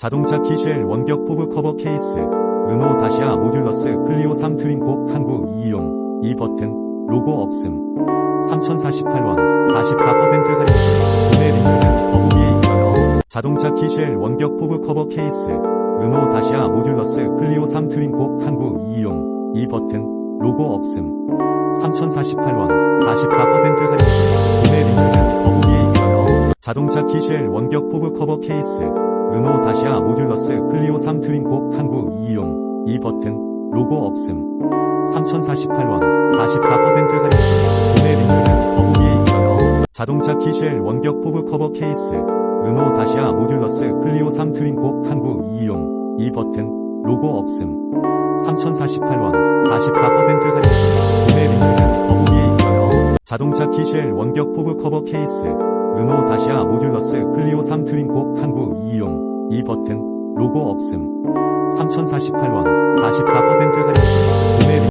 자동차 키쉘 원격 포브 커버 케이스 르노 다시아 모듈러스 클리오 3 트윈코 항구 2용 2 버튼 로고 없음. 3048원 44% 할인. 중 구매 링크는 더보기에 있어요. 자동차 키쉘 원격 포브 커버 케이스 르노 다시아 모듈러스 클리오 3 트윈코 항구 2용 2 버튼 로고 없음. 3048원 44% 할인. 중 구매 링크는 더보기에 있어요. 자동차 키쉘 원격 포브 커버 케이스 르노 다시아 모듈러스 클리오 3 트윈코 항구 2용. 2 버튼 로고 없음. 3048원 44% 할인. 중 구매 링크는 더보기에 있어요. 자동차 키쉘 원격 포브 커버 케이스. 르노 다시아 모듈러스 클리오 3 트윈코 항구 2용. 2 버튼 로고 없음. 3048원 44% 할인. 중 구매 링크는 더보기에 있어요. 자동차 키쉘 원격 포브 커버 케이스 르노 다시아 모듈러스 클리오 3 트윈코 항구 2용. 2 버튼 로고 없음. 3048원 44% 할인. 중